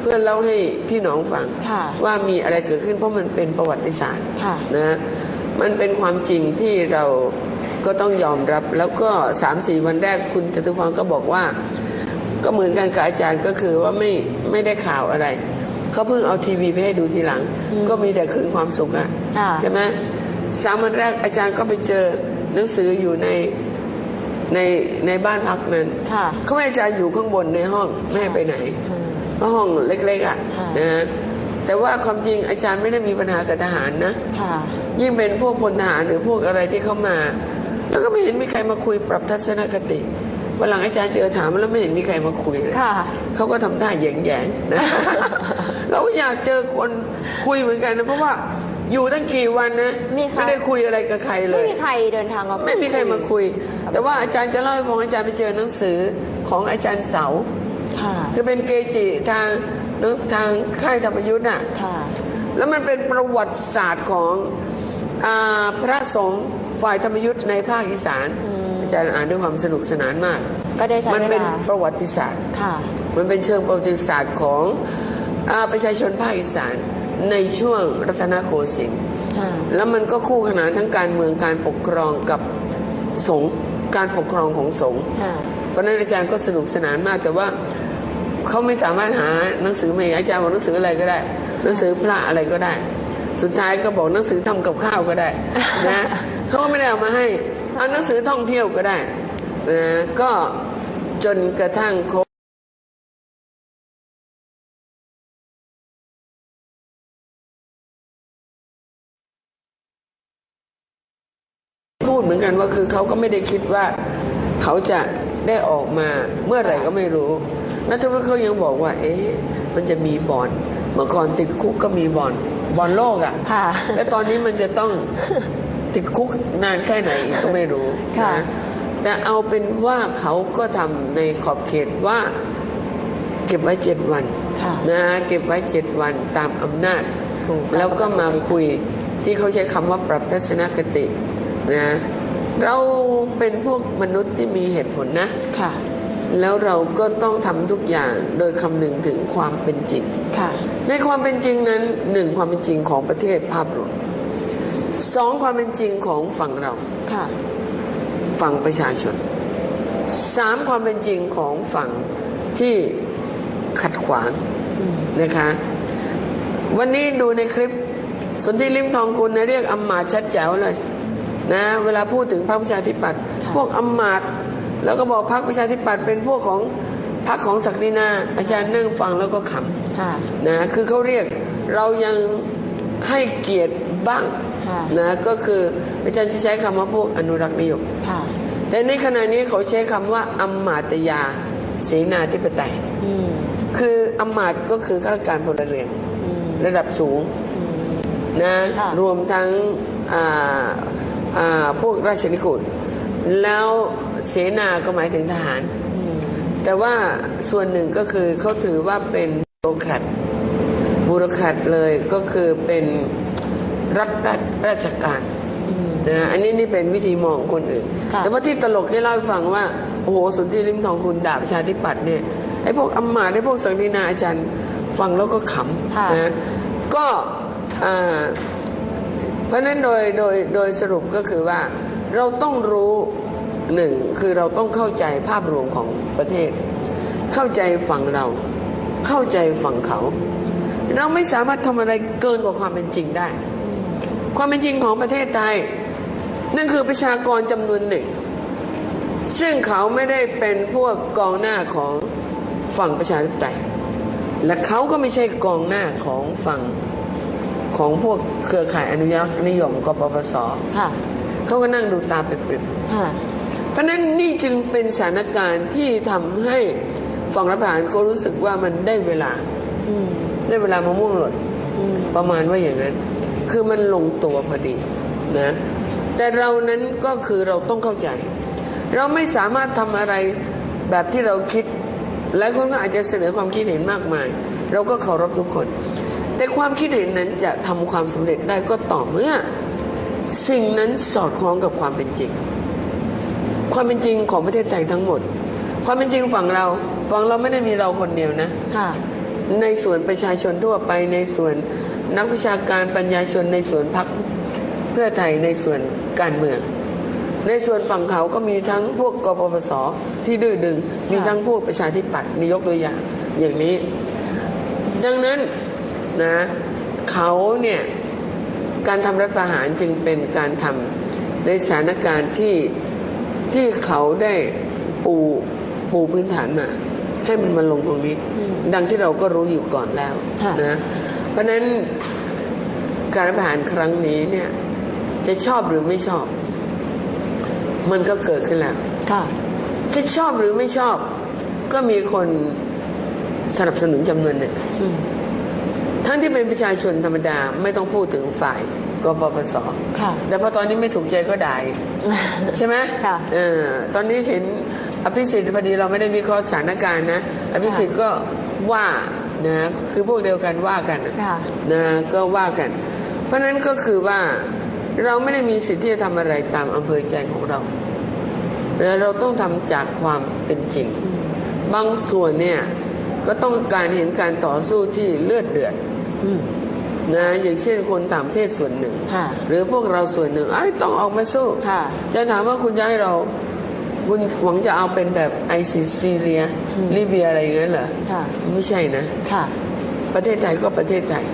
เพื่อเล่าให้พี่น้องฟังค่ะว่ามีอะไรเกิดขึ้นเพราะมันเป็นประวัติศาสตร์ค่ะนะมันเป็นความจริงที่เราก็ต้องยอมรับ แล้วก็สามสี่วันแรกคุณจตุพรก็บอกว่า ก็เหมือนกันกับอาจารย์ก็คือว่าไม่ไม่ได้ข่าวอะไรเขาเพิ่งเอาทีวีไปให้ดูทีหลัง ก็มีแต่คืนความสุขอะค่ะใช่ไหมสามวันแรกอาจารย์ก็ไปเจอหนังสืออยู่ในในในบ้านพักนั้นค่ะเขาให้อาจารย์อยู่ข้างบนในห้องไม่ให้ไปไหน อืมเพราะห้องเล็กๆอะค่ะนะแต่ว่าความจริงอาจารย์ไม่ได้มีปัญหากับทหารนะค่ะยิ่งเป็นพวกพลทหารหรือพวกอะไรที่เขามา แล้วก็ไม่เห็นมีใครมาคุยปรับทัศนคติวันหลังอาจารย์เจอถามแล้วไม่เห็นมีใครมาคุยเลยค่ะเขาก็ทำท่าแยงๆนะ เราก็อยากเจอคนคุยเหมือนกันนะเพราะว่าอยู่ตั้งกี่วันนะมีใครไม่ได้คุยอะไรกับใครเลไม่ยมีใครเดินทางมาไม่มีใครมาคุย แต่ว่าอาจารย์จะเล่าให้ฟังอาจารย์ไปเจอหนังสือของอาจารย์เสา ค่ะ คือเป็นเกจิทางทางค่ายธรรมยุทธ์น่ะค่ะ แล้วมันเป็นประวัติศาสตร์ของอาพระสงฆ์ฝ่ายธรรมยุทธ์ในภาคอีสานอาจารย์อ่านด้วยความสนุกสนานมาก ก็ได้ใช้มันเวเป็นลาประวัติศาสตร์ค่ะ มันเป็นเชิงประวัติศาสตร์ของอาประชาชนภาคอีสานในช่วงรัตนโกสินทร์ค่ะแล้วมันก็คู่ขนานทั้งการเมืองการปกครองกับสงฆ์การปกครองของสงฆ์ค่ะเพราะฉะนั้นอาจารย์ก็สนุกสนานมากแต่ว่า เขาไม่สามารถหาหนังสือมาให้อาจารย์บอกหนังสืออะไรก็ได้ หนังสือพระอะไรก็ได้ สุดท้ายก็บอกหนังสือทำกับข้าวก็ได้นะเขาก็ไม่ได้เอามาให้เอาหนังสือท่องเที่ยวก็ได้นะก็จนกระทั่งครบพูดเหมือนกันว่าคือเขาก็ไม่ได้คิดว่า เขาจะได้ออกมาเมื่อไหร่ก็ไม่รู้ นัทวุฒิเขายังบอกว่า เอ๊ะมันจะมีบอลเมื่อก่อนติดคุกก็มีบอลบอลโลกอะค่ะ่ะและตอนนี้มันจะต้องติดคุกนานแค่ไหนอีกก็ไม่รู้ค่ะนะแต่เอาเป็นว่าเขาก็ทำในขอบเขตว่า เก็บไว้เจ็ดวันค่ะนะเก็บไว้เจ็ดวันตามอำนาจถูกแล้วก็มาคุยที่เขาใช้คำว่าปรับทัศนคตินะเราเป็นพวกมนุษย์ที่มีเหตุผลนะค่ะ แล้วเราก็ต้องทำทุกอย่างโดยคำนึงถึงความเป็นจริง ค่ะ ในความเป็นจริงนั้นหนึ่งความเป็นจริงของประเทศภาพรวมสองความเป็นจริงของฝั่งเรา ค่ะ ฝั่งประชาชนสามความเป็นจริงของฝั่งที่ขัดขวางนะคะ วันนี้ดูในคลิปสนธิลิมทองกุลนะเรียกอำมาตย์ชัดแจ๋วเลย นะ เวลาพูดถึงพรรคประชาธิปัตย์ค่ะพวกอำมาตย์ แล้วก็บอกพรรคประชาธิปัตย์เป็นพวกของพรรคของศักดินา อาจารย์นั่งฟังแล้วก็ขำค่ะนะคือเขาเรียกเรายังให้เกียรติบ้างค่ะนะก็คืออาจารย์จะใช้คำว่าพวกอนุรักษ์นิยมค่ะแต่ในขณะนี้เขาใช้คำว่าอำมาตยาเสนาธิปไตยอืมคืออำมาตย์ก็คือข้าราชการพลเรือนอืมระดับสูงนะค่ะรวมทั้งอ่าอ่าพวกราชนิกุลแล้ว เสนาก็หมายถึงทหารอืมแต่ว่าส่วนหนึ่งก็คือเขาถือว่าเป็นบูโรแครตบูโรแครตเลยก็คือเป็นรัฐราชราชการนะอันนี้นี่เป็นวิธีมองของคนอื่นค่ะแต่ว่าที่ตลกที่เล่าให้ฟังว่า โอ้โหสุนทรีริมทองคุณด่าประชาธิปัตย์เนี่ยไอ้พวกอำมาตย์ไอ้พวกสังดินาอาจารย์ฟังแล้วก็ขค่ะำนะก็อ่าเพราะฉะนั้นโดยโดยโดยสรุปก็คือว่าเราต้องรู้ หนึ่งคือเราต้องเข้าใจภาพรวมของประเทศ เข้าใจฝั่งเรา เข้าใจฝั่งเขา เราไม่สามารถทำอะไรเกินกว่าความเป็นจริงได้ ความเป็นจริงของประเทศไทยนั่นคือประชากรจำนวนหนึ่ง ซึ่งเขาไม่ได้เป็นพวกกองหน้าของฝั่งประชาธิปไตย และเขาก็ไม่ใช่กองหน้าของฝั่งของพวกเครือข่ายอนุรักษ์นิยมกปปสค่ะเขาก็นั่งดูตาเปริบค่ะๆ เพราะฉะนั้นนี่จึงเป็นสถานการณ์ที่ทำให้ฝั่งรัฐบาลก็รู้สึกว่ามันได้เวลาอืมได้เวลามะม่วงหล่นอืมประมาณว่าอย่างนั้น คือมันลงตัวพอดีนะ แต่เรานั้นก็คือเราต้องเข้าใจ เราไม่สามารถทำอะไรแบบที่เราคิดหลายคนก็อาจจะเสนอความคิดเห็นมากมาย เราก็เคารพทุกคน แต่ความคิดเห็นนั้นจะทำความสำเร็จได้ก็ต่อเมื่อ สิ่งนั้นสอดคล้องกับความเป็นจริง ความเป็นจริงของประเทศไทยทั้งหมด ความเป็นจริงฝั่งเราฝั่งเราไม่ได้มีเราคนเดียวนะค่ะในส่วนประชาชนทั่วไปในส่วนนักวิชาการปัญญาชนในส่วนพักเพื่อไทยในส่วนการเมือง ในส่วนฝั่งเขาก็มีทั้งพวกกปปสที่ดื้อดึง มีทั้งพวกประชาธิปัตย์นี่ยกตัวอย่างอย่างนี้ ดังนั้นนะเขาเนี่ยการทำรัฐประหารจึงเป็นการทำในสถานการณ์ที่ ที่เขาได้ปูปูพื้นฐานมาให้มันมาลงตรงนี้ ดังที่เราก็รู้อยู่ก่อนแล้วค่ะนะเพราะฉะนั้นการรัฐประหารครั้งนี้เนี่ย จะชอบหรือไม่ชอบ มันก็เกิดขึ้นแล้วค่ะจะชอบหรือไม่ชอบ ก็มีคนสนับสนุนจำนวนหนึ่งอืมทั้งที่เป็นประชาชนธรรมดาไม่ต้องพูดถึงฝ่าย กปปสค่ะแต่พอตอนนี้ไม่ถูกใจก็ด่าอีกใช่ไหมค่ะเออตอนนี้เห็นอภิสิทธิ์พอดีเราไม่ได้วิเคราะห์สถานการณ์นะอภิสิทธิ์ก็ว่านะคือพวกเดียวกันว่ากันนะค่ะนะก็ว่ากัน เพราะฉะนั้นก็คือว่าเราไม่ได้มีสิทธิ์ที่จะทำอะไรตามอำเภอใจของเราแต่เราต้องทำจากความเป็นจริง บางส่วนเนี่ยก็ต้องการเห็นการต่อสู้ที่เลือดเดือดอืม นะอย่างเช่นคนต่างประเทศส่วนหนึ่งค่ะหรือพวกเราส่วนหนึ่งไอ้ยต้องออกมาสู้ค่ะจะถามว่าคุณจะให้เราคุณหวังจะเอาเป็นแบบไอซิสซีเรียลิเบียอะไรอย่างเงี้ยเหรอค่ะไม่ใช่นะค่ะ ประเทศไทยก็ประเทศไทย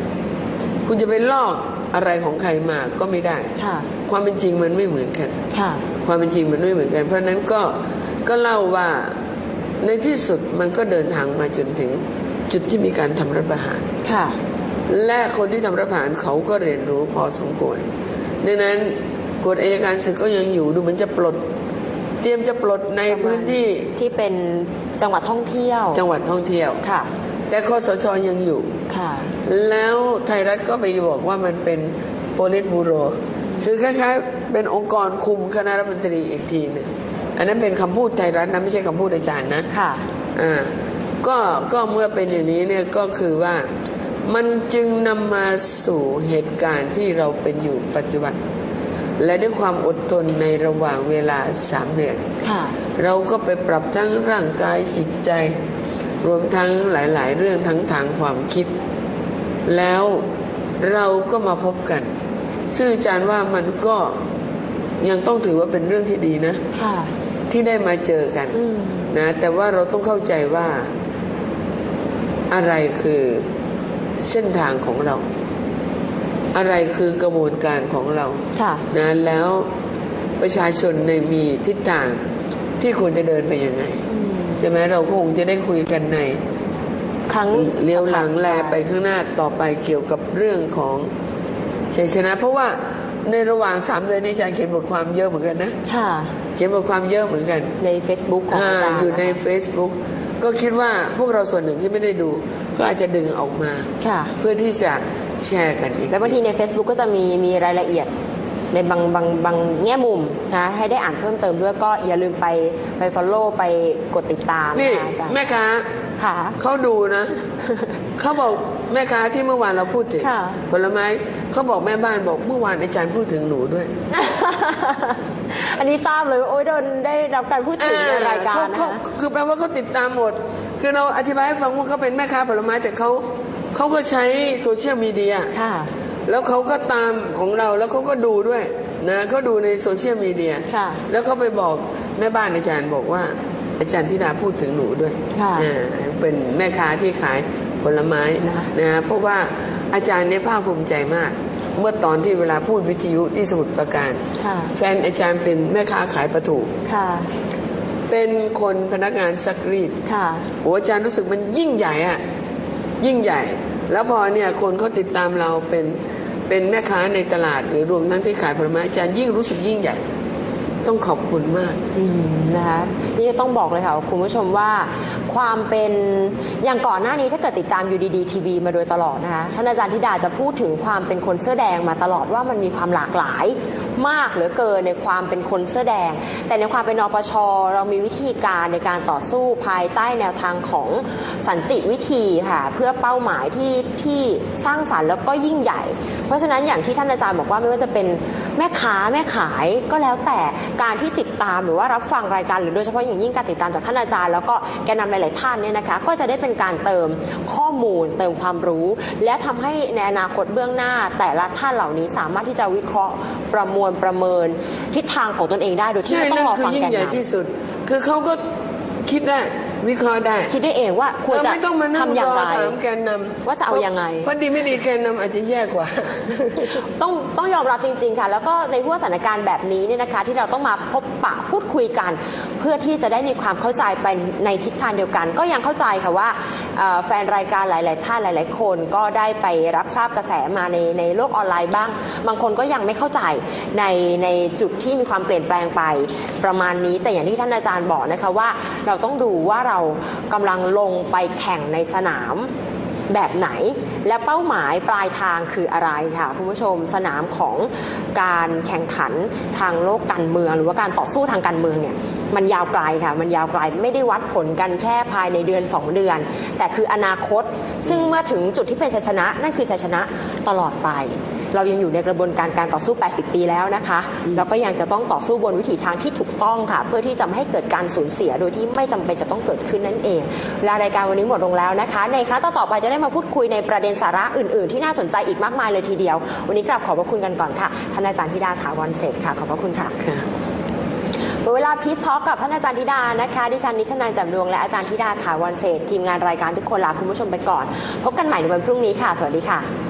คุณจะไปลอกอะไรของใครมาก็ไม่ได้ค่ะความเป็นจริงมันไม่เหมือนกันค่ะความเป็นจริงมันไม่เหมือนกัน เพราะฉะนั้นก็ก็เล่าว่าในที่สุดมันก็เดินทางมาจนถึงจุดที่มีการทำรัฐประหารค่ะ และคนที่ทำรัฐประหารเขาก็เรียนรู้พอสมควรดังนั้นกฎอัยการศึกก็ยังอยู่ดูเหมือนจะปลด เตรียมจะปลดในพื้นที่ที่เป็นจังหวัดท่องเที่ยว จังหวัดท่องเที่ยวค่ะ แต่คอสชยังอยู่ค่ะ แล้วไทยรัฐก็ไปบอกว่ามันเป็นโพลิตบูโรคือคล้ายๆ เป็นองค์กรคุมคณะรัฐมนตรีอีกทีหนึงอันนั้นเป็นคำพูดไทยรัฐนะไม่ใช่คำพูดอาจารย์นะ ค่ะอ่าก็ก็เมื่อเป็นอย่างนี้เนี่ยก็คือว่า มันจึงนำมาสู่เหตุการณ์ที่เราเป็นอยู่ปัจจุบัน และด้วยความอดทนในระหว่างเวลาสามเดือนค่ะเราก็ไปปรับทั้งร่างกายจิตใจ รวมทั้งหลาย ๆ เรื่องทั้งทางความคิด แล้วเราก็มาพบกัน ซึ่งอาจารย์ว่ามันก็ยังต้องถือว่าเป็นเรื่องที่ดีนะค่ะที่ได้มาเจอกันอืมนะ แต่ว่าเราต้องเข้าใจว่าอะไรคือ เส้นทางของเรา อะไรคือกระบวนการของเราค่ะนะแล้วประชาชนในมีทิศทางที่ควรจะเดินไปยังไงอืมใช่ไหมเราก็คงจะได้คุยกันในครั้งเลี้ยวหลังแลไปข้างหน้าต่อไปเกี่ยวกับเรื่องของชัยชนะ เพราะว่าในระหว่างสามเดือนนี้อาจารย์เขียนบทความเยอะเหมือนกันนะค่ะเขียนบทความเยอะเหมือนกันใน Facebook ของอาจารย์อยู่ในนะคะ Facebook ก็คิดว่าพวกเราส่วนหนึ่งที่ไม่ได้ดู ก็อาจจะดึงออกมาค่ะ เพื่อที่จะแชร์กันอีกแล้วบางทีใน Facebook ก็จะมีมีรายละเอียดในบางบางบางแง่มุมนะให้ได้อ่านเพิ่มเติมด้วยก็อย่าลืมไปไป follow ไปกดติดตามนี่ นะคะอาจารย์แม่ค้าค่ะ เขาดูนะ เขาบอก แม่ค้าที่เมื่อวานเราพูดถึงค่ะ ผลไม้เขาบอกแม่บ้านบอกเมื่อวานอาจารย์พูดถึงหนูด้วยอันนี้ทราบเลยว่าโอ้ยโดนได้รับการพูดถึงในรายการเขนะเขคะ คือแปลว่าเขาติดตามหมด คือเราอธิบายให้ฟังว่าเขาเป็นแม่ค้าผลไม้แต่เขาเขาก็ใช้โซเชียลมีเดีย ค่ะ แล้วเขาก็ตามของเราแล้วเขาก็ดูด้วยนะเขาดูในโซเชียลมีเดียค่ะ แล้วเขาไปบอกแม่บ้านอาจารย์บอกว่า อาจารย์ธิดาพูดถึงหนูด้วยค่ะ อ่าเป็นแม่ค้าที่ขาย ผลไม้นะนะเพราะว่าอาจารย์เนี่ยภาคภูมิใจมาก เมื่อตอนที่เวลาพูดวิทยุที่สมุทรปราการค่ะแฟนอาจารย์เป็นแม่ค้าขายปลาถูค่ะเป็นคนพนักงานซักรีดค่ะโอ้อาจารย์รู้สึกมันยิ่งใหญ่อะยิ่งใหญ่ แล้วพอเนี่ยคนเขาติดตามเราเป็นเป็นแม่ค้าในตลาด หรือรวมทั้งที่ขายผลไม้อาจารย์ยิ่งรู้สึกยิ่งใหญ่ ต้องขอบคุณมาก อืมนะคะนี่ต้องบอกเลยค่ะคุณผู้ชมว่า ความเป็นอย่างก่อนหน้านี้ถ้าเกิดติดตามยูดีดีทีวีมาโดยตลอดนะคะท่านอาจารย์ธิดาจะพูดถึงความเป็นคนเสื้อแดงมาตลอดว่ามันมีความหลากหลาย มากเหลือเกินในความเป็นคนเสื้อแดง แต่ในความเป็นนปช เรามีวิธีการในการต่อสู้ภายใต้แนวทางของสันติวิธีค่ะเพื่อเป้าหมายที่ที่สร้างสรรค์แล้วก็ยิ่งใหญ่ เพราะฉะนั้นอย่างที่ท่านอาจารย์บอกว่าไม่ว่าจะเป็นแม่ค้าแม่ขายก็แล้วแต่การที่ติดตามหรือว่ารับฟังรายการหรือโดยเฉพาะอย่างยิ่งการติดตามจากท่านอาจารย์ แล้วก็แกนนำหลาย ๆ ท่านเนี่ยนะคะก็จะได้เป็นการเติมข้อ มูล เติมความรู้ และทำให้ในอนาคตเบื้องหน้า แต่ละท่านเหล่านี้สามารถที่จะวิเคราะห์ประมวลประเมินทิศทางของตนเองได้โดยที่ไม่ต้อนั่งนรอคือฟังยิ่แกงนใหญ่นำที่สุด คือเขาก็คิดได้ วิเคราะห์ได้คิดได้เองว่าควรจะไม่ต้องมานั่งทำอย่างรไรอถามแกนนำว่าจะเอายังไง เพราะดีไม่ดีแกนนำอาจจะแย่กว่า ต้องต้องยอมรับจริงๆค่ะ แล้วก็ในห่วงสถานการณ์แบบนี้เนี่ยนะคะ ที่เราต้องมาพบปะพูดคุยกัน เพื่อที่จะได้มีความเข้าใจไปในทิศทางเดียวกัน ก็ยังเข้าใจค่ะว่าเอ่อแฟนรายการหลาย ๆ ท่านหลาย ๆ คนก็ได้ไปรับทราบกระแสมาในในโลกออนไลน์บ้าง บางคนก็ยังไม่เข้าใจในในจุดที่มีความเปลี่ยนแปลงไปประมาณนี้ แต่อย่างที่ท่านอาจารย์บอกนะคะว่าเราต้องดูว่าเรากำลังลงไปแข่งในสนามแบบไหน และเป้าหมายปลายทางคืออะไรค่ะคุณผู้ชมสนามของการแข่งขันทางโลกการเมือง หรือว่าการต่อสู้ทางการเมืองเนี่ยมันยาวไกลค่ะ มันยาวไกลไม่ได้วัดผลกันแค่ภายในเดือน 2 เดือน แต่คืออนาคต ซึ่งเมื่อถึงจุดที่เป็นชัยชนะ นั่นคือชัยชนะตลอดไป เรายังอยู่ในกระบวนการการต่อสู้ 80 ปีแล้วนะคะแล้วก็ยังจะต้องต่อสู้บนวิถีทางที่ถูกต้องค่ะ เพื่อที่จะไม่ให้เกิดการสูญเสียโดยที่ไม่จำเป็นจะต้องเกิดขึ้นนั่นเองเวลารายการวันนี้หมดลงแล้วนะคะ ในครั้งต่อๆไปจะได้มาพูดคุยในประเด็นสาระอื่น ๆ ที่น่าสนใจอีกมากมายเลยทีเดียว วันนี้กราบขอบพระคุณกันก่อนค่ะท่านอาจารย์ธิดาถาวรเศรษฐ์ค่ะขอบพระคุณค่ะค่ะหมดเวลาพีซทอ k กับท่านอาจารย์ธิดานะคะ ดิฉันนิชนานแจ่มดวงและอาจารย์ธิดาถาวรเศรษฐ์ทีมงานรายการทุกคนลาคุณผู้ชมไปก่อน พบกันใหม่ในวันพรุ่งนี้ค่ะ สวัสดีค่ะ